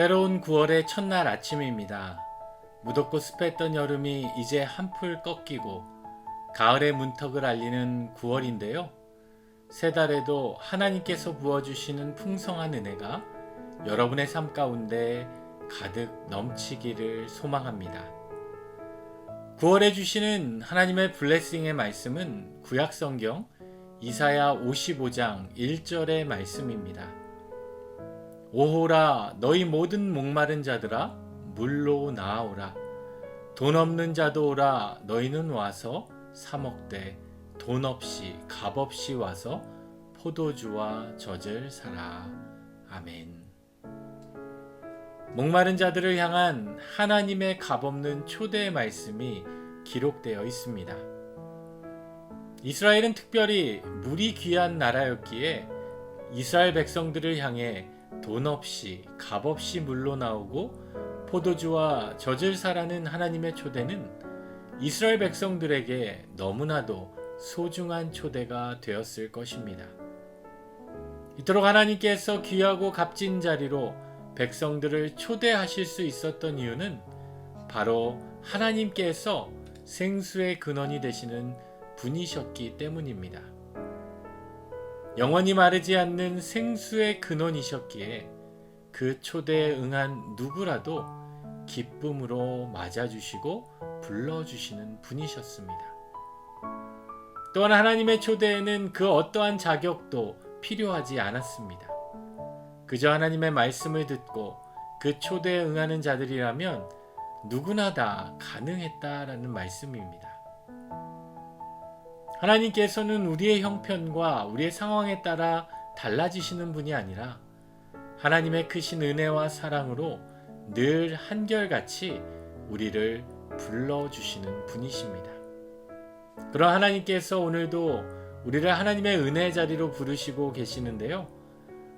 새로운 9월의 첫날 아침입니다. 무덥고 습했던 여름이 이제 한풀 꺾이고 가을의 문턱을 알리는 9월인데요. 세 달에도 하나님께서 부어주시는 풍성한 은혜가 여러분의 삶 가운데 가득 넘치기를 소망합니다. 9월에 주시는 하나님의 블레싱의 말씀은 구약성경 이사야 55장 1절의 말씀입니다. 오호라 너희 모든 목마른 자들아 물로 나아오라. 돈 없는 자도 오라 너희는 와서 사 먹되 돈 없이 값 없이 와서 포도주와 젖을 사라. 아멘. 목마른 자들을 향한 하나님의 값없는 초대의 말씀이 기록되어 있습니다. 이스라엘은 특별히 물이 귀한 나라였기에 이스라엘 백성들을 향해 돈 없이 값 없이 물로 나오고 포도주와 젖을 사라는 하나님의 초대는 이스라엘 백성들에게 너무나도 소중한 초대가 되었을 것입니다. 이토록 하나님께서 귀하고 값진 자리로 백성들을 초대하실 수 있었던 이유는 바로 하나님께서 생수의 근원이 되시는 분이셨기 때문입니다. 영원히 마르지 않는 생수의 근원이셨기에 그 초대에 응한 누구라도 기쁨으로 맞아주시고 불러주시는 분이셨습니다. 또한 하나님의 초대에는 그 어떠한 자격도 필요하지 않았습니다. 그저 하나님의 말씀을 듣고 그 초대에 응하는 자들이라면 누구나 다 가능했다라는 말씀입니다. 하나님께서는 우리의 형편과 우리의 상황에 따라 달라지시는 분이 아니라 하나님의 크신 은혜와 사랑으로 늘 한결같이 우리를 불러주시는 분이십니다. 그런 하나님께서 오늘도 우리를 하나님의 은혜 자리로 부르시고 계시는데요.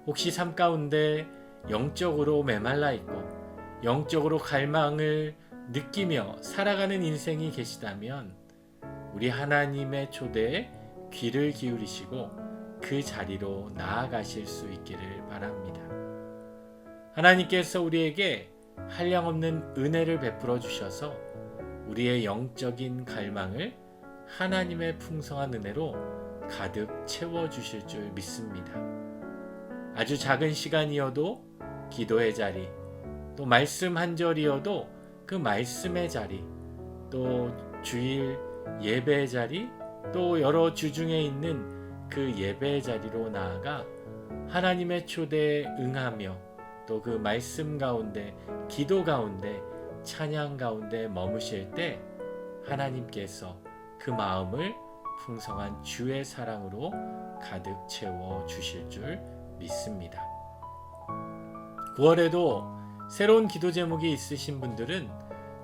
혹시 삶 가운데 영적으로 메말라 있고 영적으로 갈망을 느끼며 살아가는 인생이 계시다면 우리 하나님의 초대에 귀를 기울이시고 그 자리로 나아가실 수 있기를 바랍니다. 하나님께서 우리에게 한량없는 은혜를 베풀어 주셔서 우리의 영적인 갈망을 하나님의 풍성한 은혜로 가득 채워 주실 줄 믿습니다. 아주 작은 시간이어도 기도의 자리, 또 말씀 한 절이어도 그 말씀의 자리, 또 주일 예배의 자리, 또 여러 주 중에 있는 그 예배의 자리로 나아가 하나님의 초대에 응하며 또 그 말씀 가운데, 기도 가운데, 찬양 가운데 머무실 때 하나님께서 그 마음을 풍성한 주의 사랑으로 가득 채워 주실 줄 믿습니다. 9월에도 새로운 기도 제목이 있으신 분들은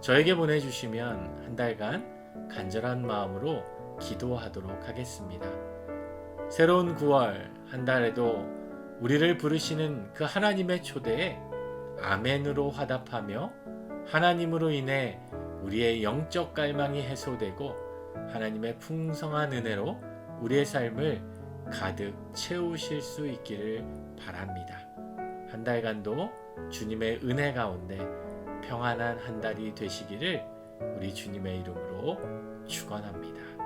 저에게 보내주시면 한 달간 간절한 마음으로 기도하도록 하겠습니다. 새로운 9월 한 달에도 우리를 부르시는 그 하나님의 초대에 아멘으로 화답하며 하나님으로 인해 우리의 영적 갈망이 해소되고 하나님의 풍성한 은혜로 우리의 삶을 가득 채우실 수 있기를 바랍니다. 한 달간도 주님의 은혜 가운데 평안한 한 달이 되시기를 우리 주님의 이름으로 축원합니다.